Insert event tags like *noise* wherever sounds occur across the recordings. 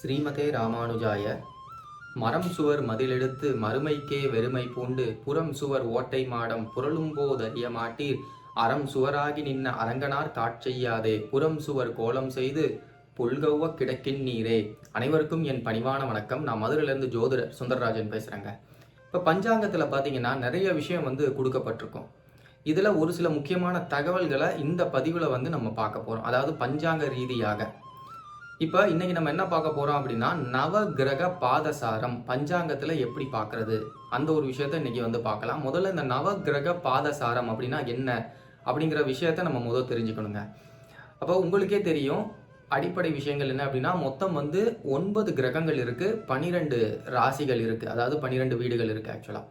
ஸ்ரீமதே ராமானுஜாய. மரம் சுவர் மதிலெடுத்து மறுமைக்கே வெறுமை பூண்டு புறம் சுவர் ஓட்டை மாடம் புரளும்போதறிய மாட்டீர். அறம் சுவராகி நின்ன அரங்கனார் காட்செய்யாதே புறம் சுவர் கோலம் செய்து புல்கௌவ கிடக்கின் நீரே. அனைவருக்கும் என் பணிவான வணக்கம். நான் மதுரையிலேருந்து ஜோதிடர் சுந்தரராஜன் பேசுகிறேங்க இப்போ பஞ்சாங்கத்தில் பார்த்தீங்கன்னா நிறைய விஷயம் வந்து கொடுக்கப்பட்டிருக்கும். இதில் ஒரு சில முக்கியமான தகவல்களை இந்த பதிவில் வந்து நம்ம பார்க்க போகிறோம் அதாவது பஞ்சாங்க ரீதியாக. இப்போ இன்னைக்கு நம்ம என்ன பார்க்க போறோம் அப்படின்னா நவ கிரக பாதசாரம் பஞ்சாங்கத்துல எப்படி பார்க்குறது? அந்த ஒரு விஷயத்த இன்னைக்கு வந்து பார்க்கலாம். முதல்ல இந்த நவ கிரக பாதசாரம் அப்படின்னா என்ன? அப்படிங்கிற விஷயத்த நம்ம முதல் தெரிஞ்சுக்கணுங்க. அப்போ உங்களுக்கே தெரியும் அடிப்படை விஷயங்கள் என்ன அப்படின்னா மொத்தம் வந்து ஒன்பது கிரகங்கள் இருக்கு பனிரெண்டு ராசிகள் இருக்கு. அதாவது பனிரெண்டு வீடுகள் இருக்கு ஆக்சுவலா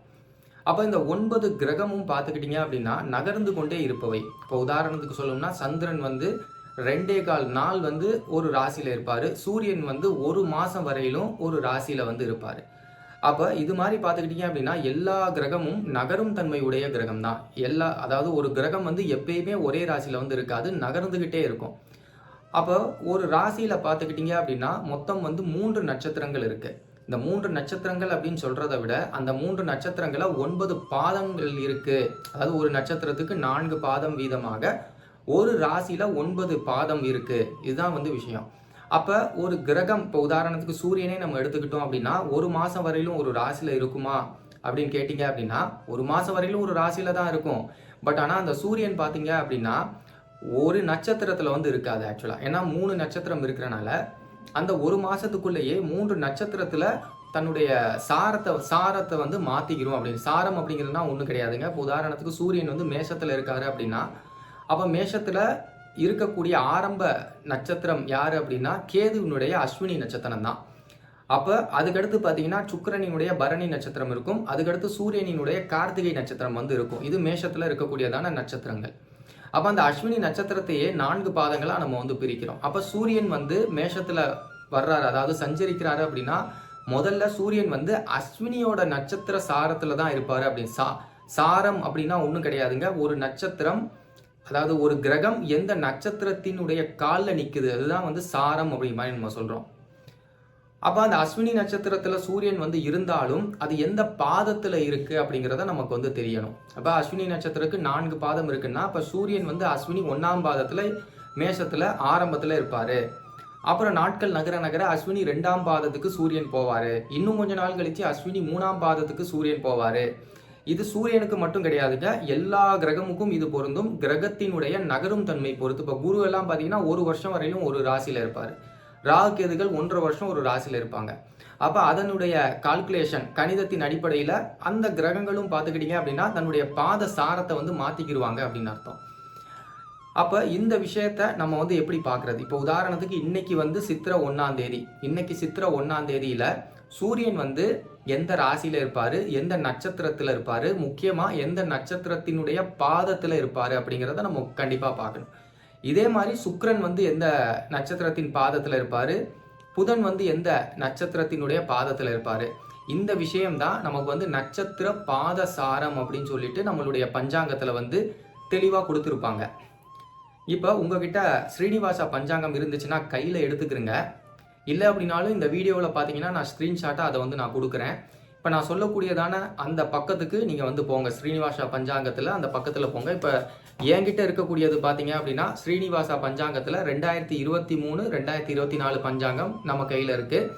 அப்போ இந்த ஒன்பது கிரகமும் பார்த்துக்கிட்டீங்க அப்படின்னா நகர்ந்து கொண்டே இருப்பவை. இப்போ உதாரணத்துக்கு சொல்லணும்னா சந்திரன் வந்து ரெண்டே கால். நாள் வந்து ஒரு ராசியில் இருப்பார். சூரியன் வந்து ஒரு மாதம் வரையிலும் ஒரு ராசியில் வந்து இருப்பார். அப்போ இது மாதிரி பார்த்துக்கிட்டீங்க அப்படின்னா எல்லா கிரகமும் நகரும் தன்மை உடைய கிரகம் தான் எல்லா அதாவது ஒரு கிரகம் வந்து எப்பயுமே ஒரே ராசியில் வந்து இருக்காது நகர்ந்துகிட்டே இருக்கும். அப்போ ஒரு ராசியில் பார்த்துக்கிட்டீங்க அப்படின்னா மொத்தம் வந்து மூன்று நட்சத்திரங்கள் இருக்குது இந்த மூன்று நட்சத்திரங்கள் அப்படின்னு சொல்கிறத விட அந்த மூன்று நட்சத்திரங்களை ஒன்பது பாதங்கள் இருக்குது அதாவது ஒரு நட்சத்திரத்துக்கு நான்கு பாதம் வீதமாக ஒரு ராசியில் ஒன்பது பாதம் இருக்குது இதுதான் வந்து விஷயம். அப்போ ஒரு கிரகம் இப்போ உதாரணத்துக்கு சூரியனே நம்ம எடுத்துக்கிட்டோம் அப்படின்னா ஒரு மாதம் வரையிலும் ஒரு ராசியில் இருக்குமா அப்படின்னு கேட்டிங்க அப்படின்னா ஒரு மாதம் வரையிலும் ஒரு ராசியில தான் இருக்கும். பட் ஆனால் அந்த சூரியன் பார்த்தீங்க அப்படின்னா ஒரு நட்சத்திரத்தில் வந்து இருக்காது ஆக்சுவலாக ஏன்னா மூணு நட்சத்திரம் இருக்கிறனால அந்த ஒரு மாதத்துக்குள்ளேயே மூன்று நட்சத்திரத்தில் தன்னுடைய சாரத்தை சாரத்தை வந்து மாற்றிக்கிறோம் அப்படின்னு. சாரம் அப்படிங்கிறதுனா ஒன்றும் கிடையாதுங்க. இப்போ உதாரணத்துக்கு சூரியன் வந்து மேஷத்தில் இருக்காரு அப்படின்னா அப்போ மேஷத்தில் இருக்கக்கூடிய ஆரம்ப நட்சத்திரம் யார் அப்படின்னா கேதுவினுடைய அஸ்வினி நட்சத்திரம் தான். அப்போ அதுக்கடுத்து பார்த்தீங்கன்னா சுக்கரனினுடைய பரணி நட்சத்திரம் இருக்கும். அதுக்கடுத்து சூரியனினுடைய கார்த்திகை நட்சத்திரம் வந்து இருக்கும். இது மேஷத்தில் இருக்கக்கூடியதான நட்சத்திரங்கள். அப்போ அந்த அஸ்வினி நட்சத்திரத்தையே நான்கு பாதங்களாக நம்ம வந்து பிரிக்கிறோம். அப்போ சூரியன் வந்து மேஷத்தில் வர்றாரு. அதாவது சஞ்சரிக்கிறாரு அப்படின்னா முதல்ல சூரியன் வந்து அஸ்வினியோட நட்சத்திர சாரத்தில் தான் இருப்பார் அப்படின்னு. சா சாரம் அப்படின்னா ஒன்றும் கிடையாதுங்க. ஒரு நட்சத்திரம் அதாவது ஒரு கிரகம் எந்த நட்சத்திரத்தினுடைய காலில் நிற்குது அதுதான் வந்து சாரம் அப்படிங்கிற மாதிரி நம்ம சொல்கிறோம் அப்போ அந்த அஸ்வினி நட்சத்திரத்தில் சூரியன் வந்து இருந்தாலும் அது எந்த பாதத்தில் இருக்குது அப்படிங்கிறத நமக்கு வந்து தெரியணும். அப்போ அஸ்வினி நட்சத்திரத்துக்கு நான்கு பாதம் இருக்குன்னா அப்போ சூரியன் வந்து அஸ்வினி ஒன்றாம் பாதத்தில் மேஷத்தில் ஆரம்பத்தில் இருப்பார். அப்புறம் நாட்கள் நகர நகர அஸ்வினி ரெண்டாம் பாதத்துக்கு சூரியன் போவார். இன்னும் கொஞ்ச நாள் கழித்து அஸ்வினி மூணாம் பாதத்துக்கு சூரியன் போவார். இது சூரியனுக்கு மட்டும் கிடையாதுங்க. எல்லா கிரகமுக்கும் இது பொருந்தும். கிரகத்தினுடைய நகரும் தன்மை பொறுத்து. இப்போ குரு எல்லாம் பார்த்தீங்கன்னா ஒரு வருஷம் வரையிலும் ஒரு ராசியில் இருப்பார். ராகு கேதுகள் ஒன்றரை வருஷம் ஒரு ராசியில் இருப்பாங்க. அப்போ அதனுடைய கால்குலேஷன் கணிதத்தின் அடிப்படையில் அந்த கிரகங்களும் பார்த்துக்கிட்டீங்க அப்படின்னா தன்னுடைய பாத சாரத்தை வந்து மாற்றிக்கிடுவாங்க அப்படின்னு அர்த்தம். அப்போ இந்த விஷயத்த நம்ம வந்து எப்படி பார்க்குறது இப்போ உதாரணத்துக்கு இன்னைக்கு வந்து சித்திரை ஒன்றாம் தேதி. இன்னைக்கு சித்திரை ஒன்றாம் தேதியில் சூரியன் வந்து எந்த ராசியில் இருப்பார்? எந்த நட்சத்திரத்தில் இருப்பார்? முக்கியமாக எந்த நட்சத்திரத்தினுடைய பாதத்தில் இருப்பார் அப்படிங்கிறத நம்ம கண்டிப்பாக பார்க்கணும். இதே மாதிரி சுக்ரன் வந்து எந்த நட்சத்திரத்தின் பாதத்தில் இருப்பார்? புதன் வந்து எந்த நட்சத்திரத்தினுடைய பாதத்தில் இருப்பார்? இந்த விஷயம்தான் நமக்கு வந்து நட்சத்திர பாத சாரம் அப்படின்னு சொல்லிட்டு நம்மளுடைய பஞ்சாங்கத்தில் வந்து தெளிவாக கொடுத்துருப்பாங்க. இப்போ உங்ககிட்ட ஸ்ரீனிவாசா பஞ்சாங்கம் இருந்துச்சுன்னா கையில் எடுத்துக்கிறங்க. இல்லை அப்படின்னாலும் இந்த வீடியோவில் பார்த்தீங்கன்னா நான் ஸ்க்ரீன்ஷாட்டாக அதை வந்து நான் கொடுக்குறேன். இப்போ நான் சொல்லக்கூடியதான அந்த பக்கத்துக்கு நீங்கள் வந்து போங்க. ஸ்ரீனிவாசா பஞ்சாங்கத்தில் அந்த பக்கத்தில் போங்க. இப்போ என்கிட்ட இருக்கக்கூடியது பார்த்தீங்க அப்படின்னா ஸ்ரீனிவாசா பஞ்சாங்கத்தில் ரெண்டாயிரத்தி இருபத்தி மூணு ரெண்டாயிரத்தி இருபத்தி நாலு பஞ்சாங்கம் நம்ம கையில் இருக்குது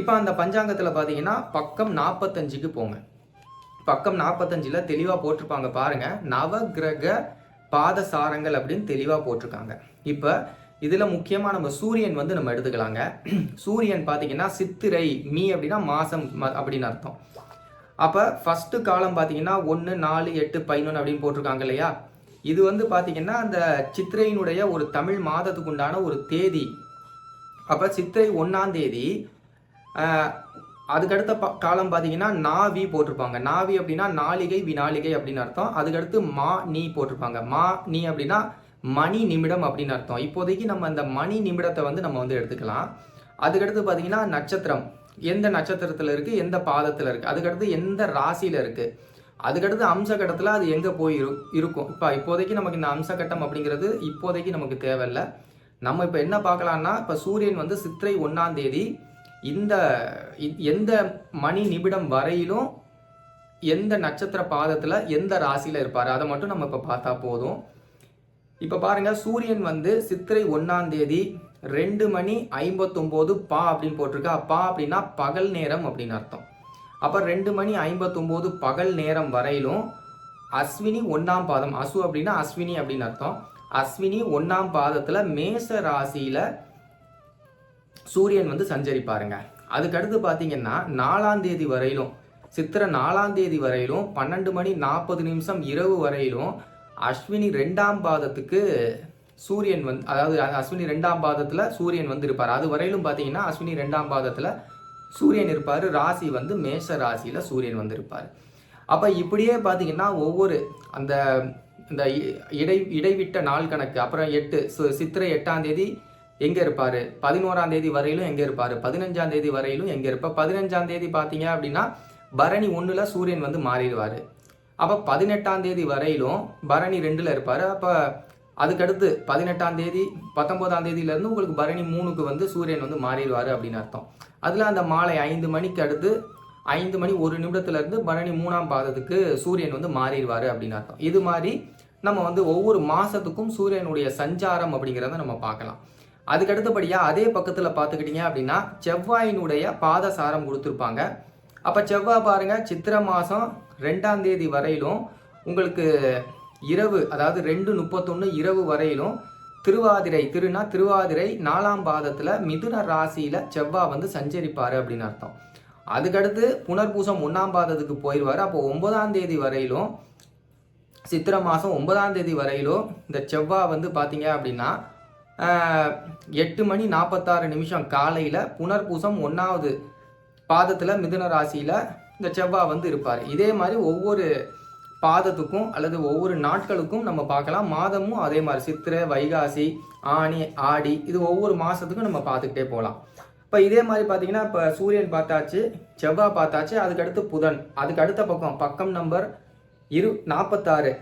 இப்போ அந்த பஞ்சாங்கத்தில் பார்த்தீங்கன்னா பக்கம் நாற்பத்தஞ்சுக்கு போங்க. பக்கம் நாற்பத்தஞ்சில் தெளிவாக போட்டிருப்பாங்க பாருங்கள் நவகிரக பாதசாரங்கள் அப்படின்னு தெளிவாக போட்டிருக்காங்க. இப்போ இதில் முக்கியமாக நம்ம சூரியன் வந்து நம்ம எடுத்துக்கலாங்க. *clears throat* சூரியன் பார்த்தீங்கன்னா சித்திரை மீ அப்படின்னா மாதம் அப்படின்னு அர்த்தம். அப்போ ஃபஸ்ட்டு காலம் பார்த்தீங்கன்னா ஒன்று நாலு எட்டு பதினொன்று அப்படின்னு போட்டிருக்காங்க இல்லையா? இது வந்து பார்த்தீங்கன்னா அந்த சித்திரையினுடைய ஒரு தமிழ் மாதத்துக்கு உண்டான ஒரு தேதி. அப்போ சித்திரை ஒன்றாம் தேதி அதுக்கடுத்த ப காலம் பார்த்தீங்கன்னா நாவி போட்டிருப்பாங்க. நாவி அப்படின்னா நாளிகை வினாளிகை அப்படின்னு அர்த்தம். அதுக்கடுத்து மா நீ போட்டிருப்பாங்க. மா நீ அப்படின்னா மணி நிமிடம் அப்படின்னு அர்த்தம். இப்போதைக்கு நம்ம அந்த மணி நிமிடத்தை வந்து நம்ம வந்து எடுத்துக்கலாம். அதுக்கடுத்து பார்த்தீங்கன்னா நட்சத்திரம். எந்த நட்சத்திரத்தில் இருக்குது எந்த பாதத்தில் இருக்குது அதுக்கடுத்து எந்த ராசியில் இருக்குது அதுக்கடுத்து அம்சகட்டத்தில் அது எங்கே போய் இரு இருக்கும்? இப்போ இப்போதைக்கு நமக்கு இந்த அம்சகட்டம் அப்படிங்கிறது இப்போதைக்கு நமக்கு தேவையில்லை. நம்ம இப்போ என்ன பார்க்கலான்னா இப்போ சூரியன் வந்து சித்திரை ஒன்றாம் தேதி இந்த இ- எந்த மணி நிமிடம் வரையிலும் எந்த நட்சத்திர பாதத்தில் எந்த ராசியில் இருப்பார்? அதை மட்டும் நம்ம இப்போ பார்த்தா போதும். இப்போ பாருங்கள் சூரியன் வந்து சித்திரை ஒன்றாம் தேதி ரெண்டு மணி ஐம்பத்தொம்போது பா அப்படின்னு போட்டிருக்கா. பா அப்படின்னா பகல் நேரம் அப்படின்னு அர்த்தம். அப்போ ரெண்டு மணி ஐம்பத்தொம்போது பகல் நேரம் வரையிலும் அஸ்வினி ஒன்றாம் பாதம். அசு அப்படின்னா அஸ்வினி அப்படின்னு அர்த்தம். அஸ்வினி ஒன்றாம் பாதத்தில் மேச ராசியில் சூரியன் வந்து சஞ்சரிப்பாருங்க அதுக்கடுத்து பார்த்தீங்கன்னா நாலாம் தேதி வரையிலும் சித்திரை நாலாம் தேதி வரையிலும் பன்னெண்டு மணி நாற்பது நிமிஷம் இரவு வரையிலும் அஸ்வினி ரெண்டாம் பாதத்துக்கு சூரியன் வந்து அதாவது அஸ்வினி ரெண்டாம் பாதத்தில் சூரியன் வந்து இருப்பார் அது வரையிலும் பார்த்தீங்கன்னா அஸ்வினி ரெண்டாம் பாதத்தில் சூரியன் இருப்பார். ராசி வந்து மேஷ ராசியில் சூரியன் வந்து இருப்பார் அப்போ இப்படியே பார்த்தீங்கன்னா ஒவ்வொரு அந்த இந்த இ- இடை இடைவிட்ட நாள் கணக்கு அப்புறம் எட்டு சு- சித்திரை எட்டாம் தேதி எங்கே இருப்பார்? பதினோராம் தேதி வரையிலும் எங்கே இருப்பார்? பதினஞ்சாம் தேதி வரையிலும் எங்கே இருப்பார் பதினஞ்சாம் தேதி பார்த்தீங்க அப்படின்னா பரணி ஒன்றில் சூரியன் வந்து மாறிடுவார். அப்போ பதினெட்டாம் தேதி வரையிலும் பரணி ரெண்டில் இருப்பார். அப்போ அதுக்கடுத்து பதினெட்டாம் தேதி பத்தொம்போதாம் தேதியிலேருந்து உங்களுக்கு பரணி மூணுக்கு வந்து சூரியன் வந்து மாறிடுவார் அப்படின்னு அர்த்தம். அதில் அந்த மாலை ஐந்து மணிக்கு அடுத்து ஐந்து மணி ஒரு நிமிடத்துலேருந்து பரணி மூணாம் பாதத்துக்கு சூரியன் வந்து மாறிடுவார் அப்படின்னு அர்த்தம். இது மாதிரி நம்ம வந்து ஒவ்வொரு மாதத்துக்கும் சூரியனுடைய சஞ்சாரம் அப்படிங்கிறத நம்ம பார்க்கலாம். அதுக்கு அடுத்தபடியாக அதே பக்கத்தில் பார்த்துக்கிட்டிங்க அப்படின்னா செவ்வாயினுடைய பாதசாரம் கொடுத்துருப்பாங்க. அப்போ செவ்வாய் பாருங்கள் சித்திரை மாதம் ரெண்டாம் தேதி வரையிலும் உங்களுக்கு இரவு அதாவது ரெண்டு முப்பத்தொன்று இரவு வரையிலும் திருவாதிரை திருனா திருவாதிரை நாலாம் பாதத்தில் மிதுன ராசியில் செவ்வாய் வந்து சஞ்சரிப்பார் அப்படின்னு அர்த்தம். அதுக்கடுத்து புனர்பூசம் ஒன்றாம் பாதத்துக்கு போயிடுவார் அப்போ ஒன்பதாம் தேதி வரையிலும் சித்திரை மாதம் ஒன்பதாம் தேதி வரையிலும் இந்த செவ்வாய் வந்து பார்த்தீங்க அப்படின்னா எட்டு மணி நாற்பத்தாறு நிமிஷம் காலையில் புனர்பூசம் ஒன்றாவது பாதத்தில் மிதுன ராசியில் இந்த செவ்வாய் வந்து இருப்பார். இதே மாதிரி ஒவ்வொரு பாதத்துக்கும் அல்லது ஒவ்வொரு நாட்களுக்கும் நம்ம பார்க்கலாம். மாதமும் அதே மாதிரி சித்திரை வைகாசி ஆனி ஆடி இது ஒவ்வொரு மாதத்துக்கும் நம்ம பார்த்துக்கிட்டே போகலாம். இப்போ இதே மாதிரி பார்த்தீங்கன்னா இப்போ சூரியன் பார்த்தாச்சு செவ்வாய் பார்த்தாச்சு அதுக்கடுத்து புதன். அதுக்கு அடுத்த பக்கம் பக்கம் நம்பர் இரு நாற்பத்தாறு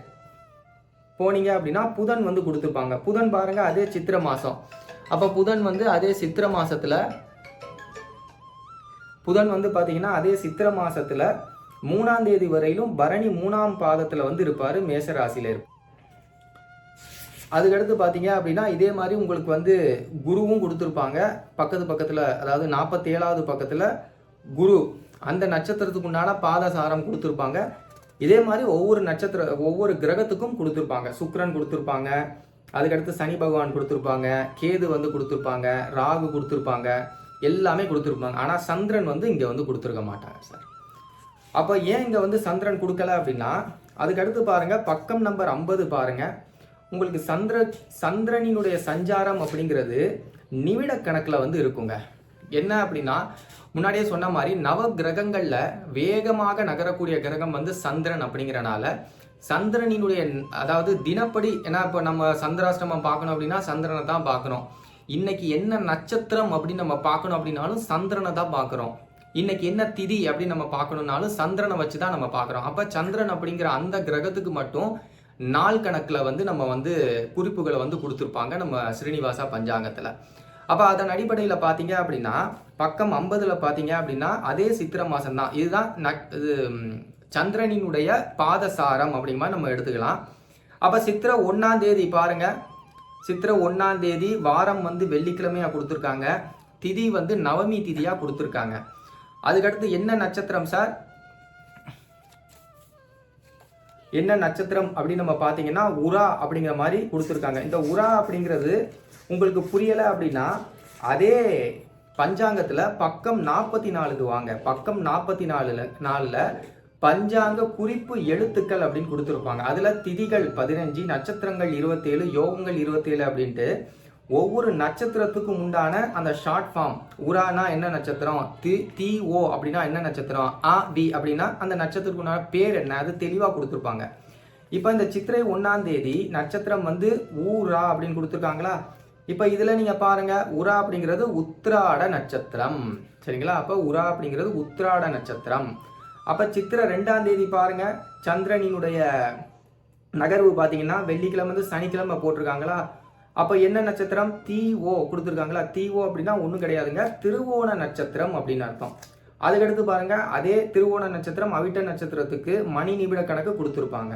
போனீங்க அப்படின்னா புதன் வந்து கொடுத்துருப்பாங்க புதன் பாருங்கள் அதே சித்திரை மாதம் அப்போ புதன் வந்து அதே சித்திரை மாதத்தில் புதன் வந்து பார்த்தீங்கன்னா அதே சித்திரை மாசத்துல மூணாம் தேதி வரையிலும் பரணி மூணாம் பாதத்தில் வந்து இருப்பார் மேசராசியில் இருப்பார். அதுக்கடுத்து பார்த்தீங்க அப்படின்னா இதே மாதிரி உங்களுக்கு வந்து குருவும் கொடுத்துருப்பாங்க. பக்கத்து பக்கத்தில் அதாவது நாற்பத்தி ஏழாவது பக்கத்தில் குரு அந்த நட்சத்திரத்துக்கு உண்டான பாதசாரம் கொடுத்துருப்பாங்க. இதே மாதிரி ஒவ்வொரு நட்சத்திர ஒவ்வொரு கிரகத்துக்கும் கொடுத்துருப்பாங்க. சுக்ரன் கொடுத்துருப்பாங்க. அதுக்கடுத்து சனி பகவான் கொடுத்துருப்பாங்க. கேது வந்து கொடுத்துருப்பாங்க. ராகு கொடுத்துருப்பாங்க. எல்லாமே கொடுத்துருப்பாங்க. ஆனால் சந்திரன் வந்து இங்கே வந்து கொடுத்துருக்க மாட்டாங்க சார். அப்போ ஏன் இங்கே வந்து சந்திரன் கொடுக்கல அப்படின்னா அதுக்கடுத்து பாருங்கள் பக்கம் நம்பர் ஐம்பது பாருங்க. உங்களுக்கு சந்திர சந்திரனினுடைய சஞ்சாரம் அப்படிங்கிறது நிமிட கணக்கில் வந்து இருக்குங்க. என்ன அப்படின்னா முன்னாடியே சொன்ன மாதிரி நவ கிரகங்களில் வேகமாக நகரக்கூடிய கிரகம் வந்து சந்திரன் அப்படிங்கிறனால சந்திரனினுடைய அதாவது தினப்படி ஏன்னா இப்போ நம்ம சந்திராஷ்டமம் பார்க்கணும் அப்படின்னா சந்திரனை தான் பார்க்கணும். இன்னைக்கு என்ன நட்சத்திரம் அப்படின்னு நம்ம பார்க்கணும் அப்படின்னாலும் சந்திரனை தான் பார்க்குறோம். இன்னைக்கு என்ன திதி அப்படின்னு நம்ம பார்க்கணும்னாலும் சந்திரனை வச்சு தான் நம்ம பார்க்குறோம். அப்போ சந்திரன் அப்படிங்கிற அந்த கிரகத்துக்கு மட்டும் நாள் கணக்கில் வந்து நம்ம வந்து குறிப்புகளை வந்து கொடுத்துருப்பாங்க நம்ம ஸ்ரீனிவாசா பஞ்சாங்கத்தில். அப்போ அதன் அடிப்படையில் பார்த்தீங்க அப்படின்னா பக்கம் ஐம்பதில் பார்த்தீங்க அப்படின்னா அதே சித்திரை மாதம் தான் இதுதான் நக் இது சந்திரனினுடைய பாதசாரம் அப்படிங்கிற மாதிரி நம்ம எடுத்துக்கலாம். அப்போ சித்திரை ஒன்றாம் தேதி பாருங்கள் சித்திரை ஒன்றாம் தேதி வாரம் வந்து வெள்ளிக்கிழமையாக கொடுத்துருக்காங்க. திதி வந்து நவமி திதியாக கொடுத்துருக்காங்க. அதுக்கடுத்து என்ன நட்சத்திரம் சார்? என்ன நட்சத்திரம் அப்படின்னு நம்ம பார்த்தீங்கன்னா உரா அப்படிங்கிற மாதிரி கொடுத்துருக்காங்க. இந்த உரா அப்படிங்கிறது உங்களுக்கு புரியலை அப்படின்னா அதே பஞ்சாங்கத்தில் பக்கம் நாற்பத்தி நாலுக்கு வாங்க. பக்கம் நாற்பத்தி நாலில் நாலில் பஞ்சாங்க குறிப்பு எழுத்துக்கள் அப்படின்னு கொடுத்துருப்பாங்க. அதில் திதிகள் பதினஞ்சு நட்சத்திரங்கள் இருபத்தேழு யோகங்கள் இருபத்தேழு அப்படின்ட்டு ஒவ்வொரு நட்சத்திரத்துக்கும் உண்டான அந்த ஷார்ட் ஃபார்ம் உரானா என்ன நட்சத்திரம்? தி தி ஓ அப்படின்னா என்ன நட்சத்திரம்? ஆ பி அப்படின்னா அந்த நட்சத்திரத்துக்கு உண்டான பேர் என்ன? அது தெளிவாக கொடுத்துருப்பாங்க. இப்போ இந்த சித்திரை ஒன்றாம் தேதி நட்சத்திரம் வந்து ஊரா அப்படின்னு கொடுத்துருக்காங்களா? இப்போ இதில் நீங்கள் பாருங்கள் உரா அப்படிங்கிறது உத்திராட நட்சத்திரம். சரிங்களா? அப்போ உரா அப்படிங்கிறது உத்திராட நட்சத்திரம். அப்போ சித்திரை ரெண்டாம் தேதி பாருங்க சந்திரனினுடைய நகர்வு பார்த்தீங்கன்னா வெள்ளிக்கிழமை வந்து சனிக்கிழமை போட்டிருக்காங்களா? அப்போ என்ன நட்சத்திரம்? தீ ஓ கொடுத்துருக்காங்களா? தீ ஓ அப்படின்னா ஒன்றும் கிடையாதுங்க திருவோண நட்சத்திரம் அப்படின்னு அர்த்தம். அதுக்கடுத்து பாருங்க அதே திருவோண நட்சத்திரம் அவிட்ட நட்சத்திரத்துக்கு மணி நிமிட கணக்கு கொடுத்துருப்பாங்க.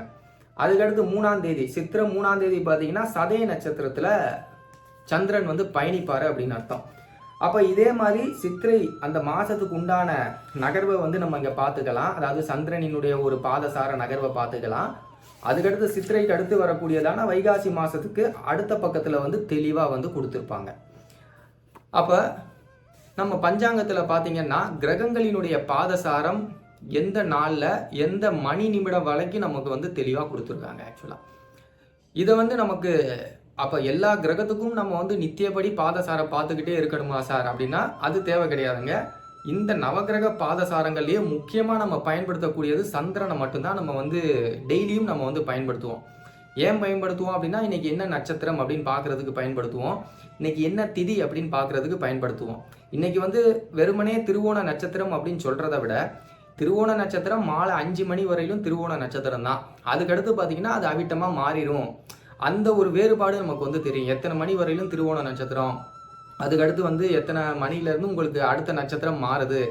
அதுக்கடுத்து மூணாம் தேதி சித்திரை மூணாம் தேதி பார்த்தீங்கன்னா சதய நட்சத்திரத்தில் சந்திரன் வந்து பயணிப்பார் அப்படின்னு அர்த்தம். அப்போ இதே மாதிரி சித்திரை அந்த மாதத்துக்கு உண்டான நகர்வை வந்து நம்ம இங்கே பார்த்துக்கலாம். அதாவது சந்திரனினுடைய ஒரு பாதசார நகர்வை பார்த்துக்கலாம். அதுக்கடுத்து சித்திரைக்கு அடுத்து வரக்கூடியதான வைகாசி மாதத்துக்கு அடுத்த பக்கத்தில் வந்து தெளிவாக வந்து கொடுத்துருப்பாங்க. அப்போ நம்ம பஞ்சாங்கத்தில் பார்த்தீங்கன்னா கிரகங்களினுடைய பாதசாரம் எந்த நாளில் எந்த மணி நிமிடம் வரைக்கும் நமக்கு வந்து தெளிவாக கொடுத்துருக்காங்க ஆக்சுவலாக இதை வந்து நமக்கு அப்போ எல்லா கிரகத்துக்கும் நம்ம வந்து நித்தியப்படி பாதசாரை பார்த்துக்கிட்டே இருக்கணுமா சார்? அப்படின்னா அது தேவை கிடையாதுங்க. இந்த நவகிரக பாதசாரங்கள்லேயே முக்கியமாக நம்ம பயன்படுத்தக்கூடியது சந்திரனை மட்டும்தான் நம்ம வந்து டெய்லியும் நம்ம வந்து பயன்படுத்துவோம். ஏன் பயன்படுத்துவோம் அப்படின்னா இன்னைக்கு என்ன நட்சத்திரம் அப்படின்னு பார்க்குறதுக்கு பயன்படுத்துவோம். இன்னைக்கு என்ன திதி அப்படின்னு பார்க்குறதுக்கு பயன்படுத்துவோம். இன்னைக்கு வந்து வெறுமனே திருவோண நட்சத்திரம் அப்படின்னு சொல்கிறத விட திருவோண நட்சத்திரம் மாலை அஞ்சு மணி வரையிலும் திருவோண நட்சத்திரம் தான் அதுக்கடுத்து பார்த்தீங்கன்னா அது அவிட்டமாக மாறிடும் அந்த ஒரு வேறுபாடு நமக்கு வந்து தெரியும். எத்தனை மணி வரையிலும் திருவோண நட்சத்திரம். அதுக்கடுத்து வந்து எத்தனை மணிலேருந்து உங்களுக்கு அடுத்த நட்சத்திரம் மாறுது.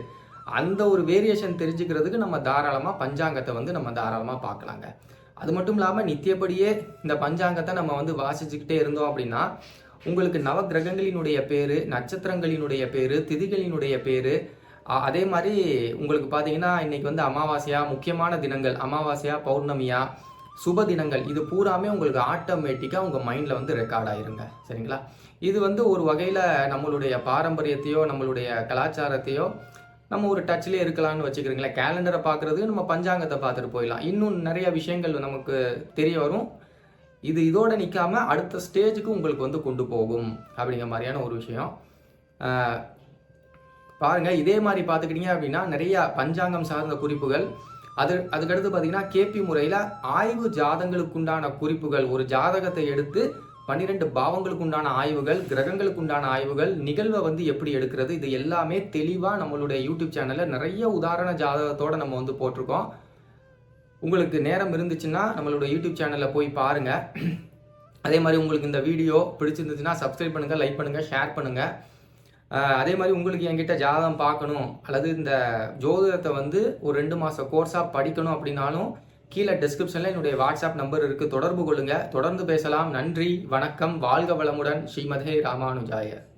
அந்த ஒரு வேரியேஷன் தெரிஞ்சுக்கிறதுக்கு நம்ம தாராளமாக பஞ்சாங்கத்தை வந்து நம்ம தாராளமாக பார்க்கலாங்க. அது மட்டும் இல்லாமல் நித்தியப்படியே இந்த பஞ்சாங்கத்தை நம்ம வந்து வாசிச்சுக்கிட்டே இருந்தோம் அப்படின்னா உங்களுக்கு நவ கிரகங்களினுடைய பேர் நட்சத்திரங்களினுடைய பேர் திதிகளினுடைய பேர் அதே மாதிரி உங்களுக்கு பார்த்தீங்கன்னா இன்றைக்கி வந்து அமாவாசையா முக்கியமான தினங்கள். அமாவாசையா பௌர்ணமியாக சுப தினங்கள். இது பூராமே உங்களுக்கு ஆட்டோமேட்டிக்காக உங்கள் மைண்டில் வந்து ரெக்கார்ட் ஆயிருங்க. சரிங்களா? இது வந்து ஒரு வகையில் நம்மளுடைய பாரம்பரியத்தையோ நம்மளுடைய கலாச்சாரத்தையோ நம்ம ஒரு டச்லேயே இருக்கலாம்னு வச்சுக்கிறீங்களேன் கேலண்டரை பார்க்குறது நம்ம பஞ்சாங்கத்தை பார்த்துட்டு போயிடலாம். இன்னும் நிறைய விஷயங்கள் நமக்கு தெரிய வரும். இது இதோட நிற்காம அடுத்த ஸ்டேஜுக்கு உங்களுக்கு வந்து கொண்டு போகும். அப்படிங்கிற மாதிரியான ஒரு விஷயம். பாருங்கள் இதே மாதிரி பார்த்துக்கிட்டீங்க அப்படின்னா நிறையா பஞ்சாங்கம் சார்ந்த குறிப்புகள் அது அதுக்கடுத்து பார்த்தீங்கன்னா கேபி முறையில் ஆய்வு ஜாதங்களுக்குண்டான குறிப்புகள். ஒரு ஜாதகத்தை எடுத்து பன்னிரெண்டு பாவங்களுக்கு உண்டான ஆய்வுகள் கிரகங்களுக்கு உண்டான ஆய்வுகள் நிகழ்வை வந்து எப்படி எடுக்கிறது இது எல்லாமே தெளிவாக நம்மளுடைய யூடியூப் சேனலில் நிறைய உதாரண ஜாதகத்தோடு நம்ம வந்து போட்டிருக்கோம். உங்களுக்கு நேரம் இருந்துச்சுன்னா நம்மளோட யூடியூப் சேனலில் போய் பாருங்கள் அதே மாதிரி உங்களுக்கு இந்த வீடியோ பிடிச்சிருந்துச்சுன்னா சப்ஸ்கிரைப் பண்ணுங்கள் லைக் பண்ணுங்கள் ஷேர் பண்ணுங்கள் அதே மாதிரி உங்களுக்கு என்கிட்ட ஜாதகம் பார்க்கணும் அல்லது இந்த ஜோதிடத்தை வந்து ஒரு ரெண்டு மாத கோர்ஸாக படிக்கணும் அப்படின்னாலும் கீழே டிஸ்கிரிப்ஷனில் என்னுடைய வாட்ஸ்அப் நம்பர் இருக்குது தொடர்பு கொள்ளுங்கள் தொடர்ந்து பேசலாம். நன்றி. வணக்கம். வாழ்க வளமுடன். ஸ்ரீமதே ராமானுஜாயர்